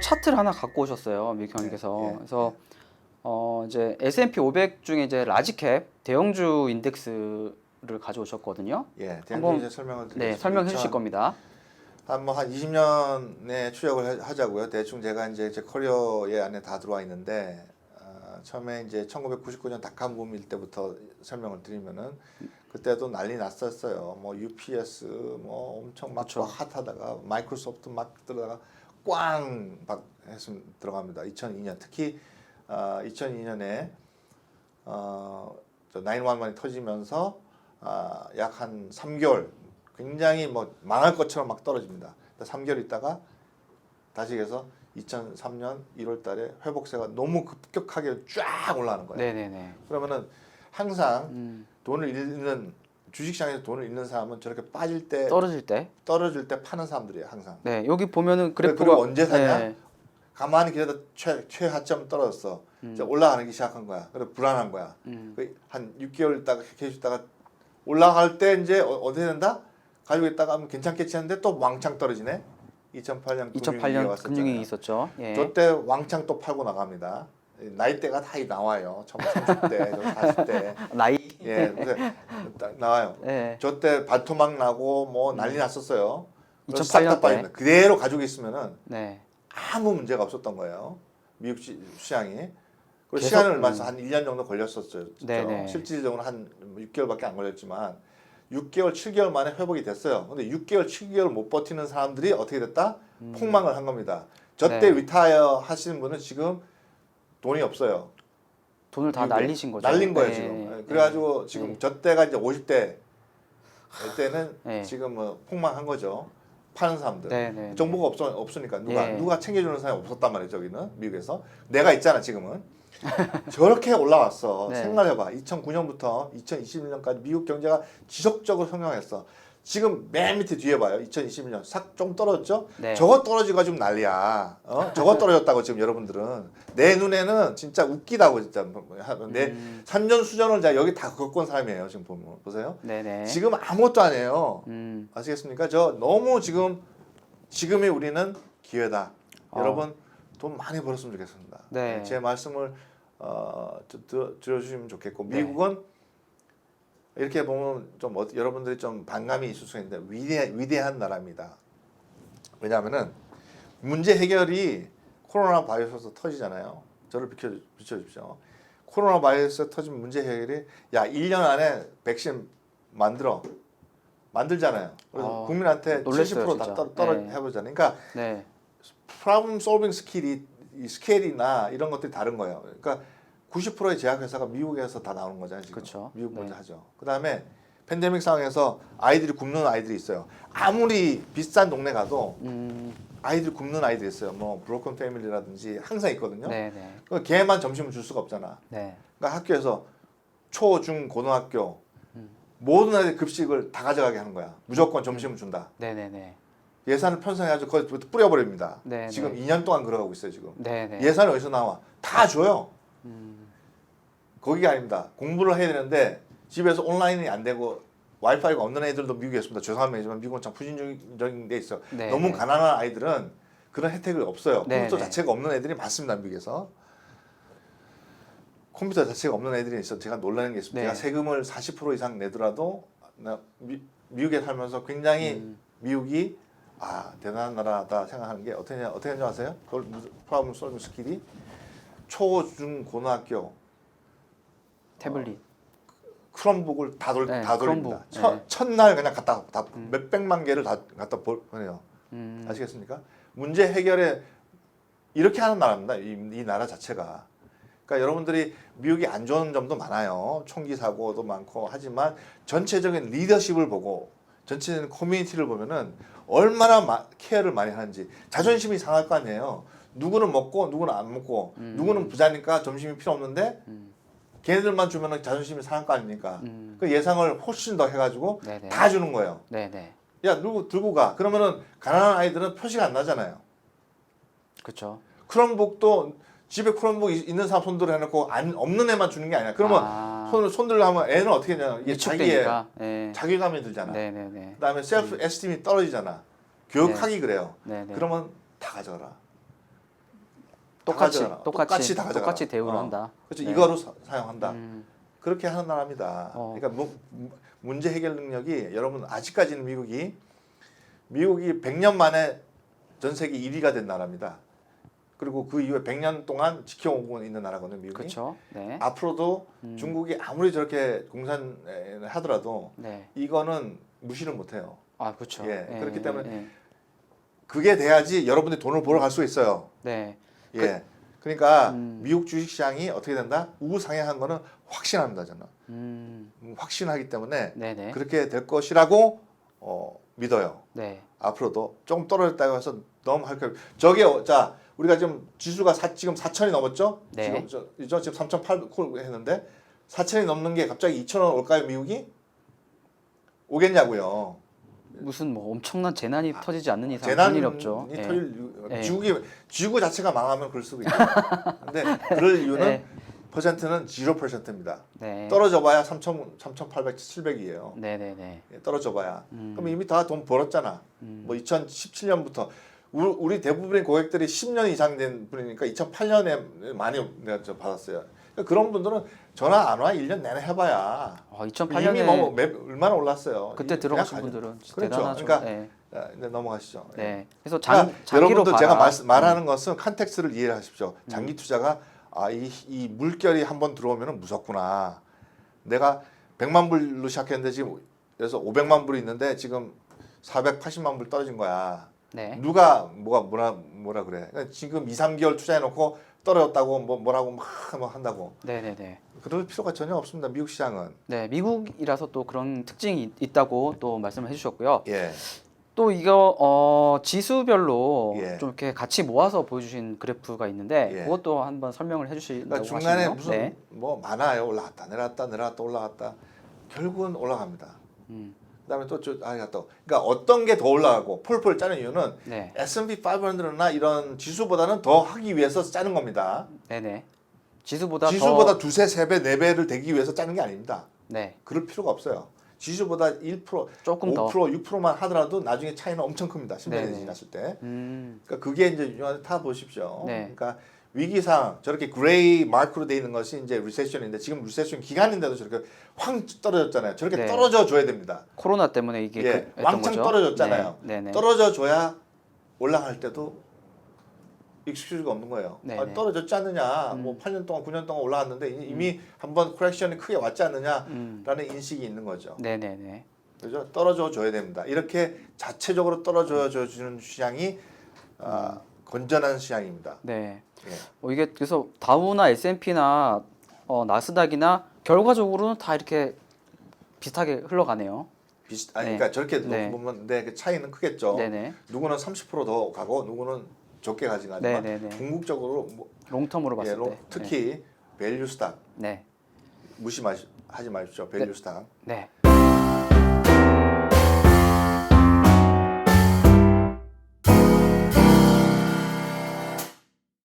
차트를 하나 갖고 오셨어요, 밀경님께서. 네, 예, 그래서 어 이제 S&P 500 중에 이제 라지캡 대형주 인덱스를 가져오셨거든요. 예, 대한 이제 설명을 네. 설명해 주실 겁니다. 한뭐한 20년의 추적을 하- 하자고요. 대충 제가 이제 제 커리어에 안에 다 들어와 있는데 어, 처음에 이제 1999년 닷컴 붐일 때부터 설명을 드리면은 그때도 난리 났었어요. 뭐 UPS 뭐 엄청 막 그쵸. 핫하다가 마이크로소프트 막 들어다가 꽝박 했으면 들어갑니다. 2002년 특히 어, 2002년에 어, 저 911이 터지면서 아, 약한 3개월 굉장히 뭐 망할 것처럼 막 떨어집니다. 3개월 있다가 다시 해서 2003년 1월 달에 회복세가 너무 급격하게 쫙 올라가는 거예요. 네네네. 그러면은 항상 음, 돈을 잃는 주식시장에서 돈을 잃는 사람은 저렇게 빠질 때 떨어질 때. 떨어질 때 파는 사람들이에요, 항상. 네, 여기 보면은 그래, 그래프가 그리고 언제 사냐? 네, 가만히 기다다 최 최하점 떨어졌어. 음. 이제 올라가기 시작한 거야. 그래 불안한 거야. 음, 그한 6개월 있다가 계속 있다가 올라갈 때 이제 어- 어떻게 된다? 가지고 있다가 하면 괜찮겠지 하는데 또 왕창 떨어지네. 2008년 2008년 금융위기 있었죠. 예. 저때 왕창 또 팔고 나갑니다. 나이대가 다 나와요. 30대, 40대. 나이. 예, 그래서 딱 나와요. 네. 저때 발토막 나고 뭐 난리 났었어요. 그래서 2008년 싹다 때. 그대로 가지고 있으면은 네. 아무 문제가 없었던 거예요. 미국 시, 시장이. 그리고 계속, 시간을 얼마 음. 한 1년 정도 걸렸었죠. 네네. 실질적으로 한 6개월밖에 안 걸렸지만 6개월, 7개월 만에 회복이 됐어요. 근데 6개월, 7개월 못 버티는 사람들이 어떻게 됐다? 폭망을 한 겁니다. 저때 음. 네. 리타이어 하시는 분은 지금 돈이 없어요. 돈을 다. 날리신 거죠. 날린 거예요, 네. 지금. 예, 그래가지고 지금 네. 저 때가 이제 50대 때는 네. 지금 뭐 폭망한 거죠. 파는 사람들. 네, 네. 정보가 없어 없으니까 누가 예. 누가 챙겨주는 사람이 없었단 말이에요 저기는 미국에서 내가 있잖아 지금은 저렇게 올라왔어 네. 생각해봐 2009년부터 2021년까지 미국 경제가 지속적으로 성장했어 지금 맨 밑에 뒤에 봐요 2021년 싹 좀 떨어졌죠 네. 저거 떨어지고 가지고 난리야 어 저거 떨어졌다고 지금 여러분들은 내 눈에는 진짜 웃기다고 진짜 내 음. 산전수전을 자 여기 다 겪은 사람이에요 지금 보면 보세요 네네. 지금 아무것도 안 해요 음. 아시겠습니까? 저 너무 지금 지금이 우리는 기회다. 어. 여러분 돈 많이 벌었으면 좋겠습니다. 네. 제 말씀을 어, 드- 드- 들어주시면 좋겠고 네. 미국은 이렇게 보면 좀 어, 여러분들이 좀 반감이 있을 수 있는데 위대, 위대한 나라입니다. 왜냐하면은 문제 해결이 코로나 바이러스 터지잖아요. 저를 비켜 비춰주십시오. 코로나 바이러스 터진 문제 해결이 야 1년 안에 백신 만들어 만들잖아요. 그래서 어, 국민한테 놀랬어요, 70%다 진짜. 떨어, 네. 해보잖아요. 그러니까 네. problem solving 스킬이 이 스케일이나 이런 것들이 다른 거예요. 그러니까 90%의 제약 회사가 미국에서 다 나오는 거잖아요. 지금. 그쵸. 미국 네. 먼저 하죠. 그 다음에 팬데믹 상황에서 아이들이 굶는 아이들이 있어요. 아무리 비싼 동네 가도 음. 아이들 굶는 아이들이 있어요. 뭐 브로큰 패밀리라든지 항상 있거든요. 네 네. 그 걔만 점심을 줄 수가 없잖아. 네. 그러니까 학교에서 초, 중, 고등학교 음. 모든 애들 급식을 다 가져가게 하는 거야. 무조건 점심을 준다. 네 네 네. 예산을 편성해가지고 거기 뿌려버립니다. 네, 지금 네. 2년 동안 그러고 있어요. 지금. 네 네. 예산이 어디서 나와? 다 줘요. 음. 거기가 아닙니다. 공부를 해야 되는데 집에서 온라인이 안 되고 와이파이가 없는 애들도 미국에 있습니다. 죄송합니다만 미국은 참 부진적인 데 있어. 네, 너무 네. 가난한 아이들은 그런 혜택이 없어요. 네, 컴퓨터 네. 자체가 없는 애들이 많습니다. 미국에서. 컴퓨터 자체가 없는 애들이 있어. 제가 놀라는 게 있습니다. 네. 제가 세금을 40% 이상 내더라도 나 미, 미국에 살면서 굉장히 음. 미국이 아 대단한 나라다 생각하는 게 어떻게 어떻게 하는지 아세요? 그걸 프로블럼 솔빙 스킬이 초, 중, 고등학교 태블릿. 크롬북을 다, 돌, 네, 다 돌립니다. 크롬북. 첫, 네. 첫날 그냥 갖다 다 음. 몇백만 개를 다 갖다 보- 보내요. 음. 아시겠습니까? 문제 해결에 이렇게 하는 나라입니다. 이, 이 나라 자체가. 그러니까 여러분들이 미국이 안 좋은 점도 많아요. 총기 사고도 많고 하지만 전체적인 리더십을 보고 전체적인 커뮤니티를 보면은 얼마나 마, 케어를 많이 하는지 자존심이 상할 거 아니에요. 누구는 먹고 누구는 안 먹고 음. 누구는 부자니까 점심이 필요 없는데 음. 걔네들만 주면은 자존심이 상할 거 아닙니까? 음. 그 예상을 훨씬 더 해가지고 네네. 다 주는 거예요. 네네. 야 누구 들고 가. 그러면은 가난한 아이들은 표시가 안 나잖아요. 그렇죠. 크롬북도 집에 크롬북 이- 있는 사람 손들어 해놓고 안 없는 애만 주는 게 아니야. 그러면 아. 손을 손들려 하면 애는 어떻게 되냐? 이게 자기의. 네. 자괴감이 들잖아. 네네네. 그다음에 셀프 에스팀이 떨어지잖아. 교육하기 그래요. 네네. 그러면 다 가져가라. 똑같이 가져가나. 똑같이 똑같이 다. 똑같이 대우를 어. 한다. 그렇죠. 네. 이거로 사, 사용한다. 음, 그렇게 하는 나라입니다. 어. 그러니까 무- 무- 문제 해결 능력이 여러분 아직까지는 미국이 미국이 100년 만에 전 세계 1위가 된 나라입니다. 그리고 그 이후에 100년 동안 지켜오고 있는 나라거든요, 미국이. 그렇죠. 네. 앞으로도 음. 중국이 아무리 저렇게 공산을 하더라도 네. 이거는 무시를 못 해요. 아 그렇죠. 예, 그렇기 때문에 예, 그게 돼야지 여러분들이 돈을 벌어 갈 수 있어요. 네. 예. 그 러니까 음. 미국 주식시장이 어떻게 된다? 우상향한 거는 확신합니다, 저는. 음, 음, 확신하기 때문에 네네. 그렇게 될 것이라고 어, 믿어요. 네. 앞으로도 조금 떨어졌다고 해서 너무 할 거. 저게 어, 자 우리가 지금 지수가 사, 지금 4천이 넘었죠? 네. 지금 저, 저 지금 3,800 했는데 4천이 넘는 게 갑자기 2,000원 올까요, 미국이? 오겠냐고요. 무슨 뭐 엄청난 재난이 터지지 않는 이상 재난이 일 없죠. 예. 터질 이유- 예. 지구기 지구 자체가 망하면 그럴 수도 있죠. 근데 그럴 이유는 네. 퍼센트는 0%입니다. 네. 떨어져 봐야 3,000 3,800, 700이에요. 네네네. 떨어져 봐야. 음. 그럼 이미 다 돈 벌었잖아. 음. 뭐 2017년부터 우리, 우리 대부분의 고객들이 10년 이상 된 분이니까 2008년에 많이 내가 저 받았어요. 그러니까 그런 분들은 전화 안 와. 1년 내내 해봐야. 어, 이미 2008년에 뭐 매, 얼마나 올랐어요. 그때 이- 들어가신. 분들은 진짜 그렇죠. 대단하죠. 그러니까 네. 자, 이제 넘어가시죠. 예. 네. 그래서 장, 그러니까 장기로 여러분들 제가. 말, 말하는 것은 컨텍스트를 이해를 하십시오. 음. 장기 투자가 아, 이, 이 물결이 한번 들어오면 무섭구나. 내가 100만 불로 시작했는데 지금 그래서 500만 불이 있는데 지금 480만 불 떨어진 거야. 네. 누가 뭐가 뭐라 뭐라 그래. 그러니까 지금 2, 3개월 투자해 놓고 떨어졌다고 뭐 뭐라고 막 뭐 한다고. 네네네. 그럴 필요가 전혀 없습니다. 미국 시장은. 네, 미국이라서 또 그런 특징이 있- 있다고 또 말씀을 해주셨고요. 예. 또 이거 어, 지수별로 예. 좀 이렇게 같이 모아서 보여주신 그래프가 있는데 예. 그것도 한번 설명을 해주신다고 그러니까 중간에 하시네요. 무슨 네. 뭐 많아요. 올라갔다 내려갔다 내려갔다 올라갔다. 결국은 올라갑니다. 음, 그다음에 또저 아니 또 그러니까 어떤 게 더 올라가고 폴폴 짜는 이유는 네, S&P 500나 이런 지수보다는 더 하기 위해서 짜는 겁니다. 네네. 지수보다 지수보다 더, 두세 세 배 네 배를 되기 위해서 짜는 게 아닙니다. 네, 그럴 필요가 없어요. 지수보다 1% 조금 5% 더. 6%만 하더라도 나중에 차이는 엄청 큽니다. 10년이 네네. 지났을 때. 음, 그러니까 그게 이제 유효한 타 보십시오. 네. 그러니까 위기상 저렇게 그레이 마크로 돼 있는 것이 이제 리세션인데 지금 리세션 기간인데도 저렇게 확 떨어졌잖아요. 저렇게 네. 떨어져 줘야 됩니다. 코로나 때문에 이게 예, 그, 왕창 거죠. 떨어졌잖아요. 네, 네네. 떨어져 줘야 올라갈 때도 익스큐즈가 없는 거예요. 네네. 아, 떨어졌지 않느냐. 음. 뭐 8년 동안 9년 동안 올라왔는데 이- 이미 한번 크랙션이 크게 왔지 않느냐라는 음, 인식이 있는 거죠. 네네네. 그죠? 떨어져 줘야 됩니다. 이렇게 자체적으로 떨어져 주는 시장이 아, 건전한 시장입니다. 네. 예. 어, 이게 그래서 다우나 S&P나 어, 나스닥이나 결과적으로는 다 이렇게 비슷하게 흘러가네요. 비슷 아니 네. 그러니까 저렇게 네. 보면 네, 그 차이는 크겠죠. 네네. 누구는 30%더 가고 누구는 적게 가진 네네네. 궁극적으로 뭐, 롱텀으로 봤을 예, 로- 때. 특히 밸류 스탁 네. 무시 마시, 하지 마십시오. 밸류 스탁. 네.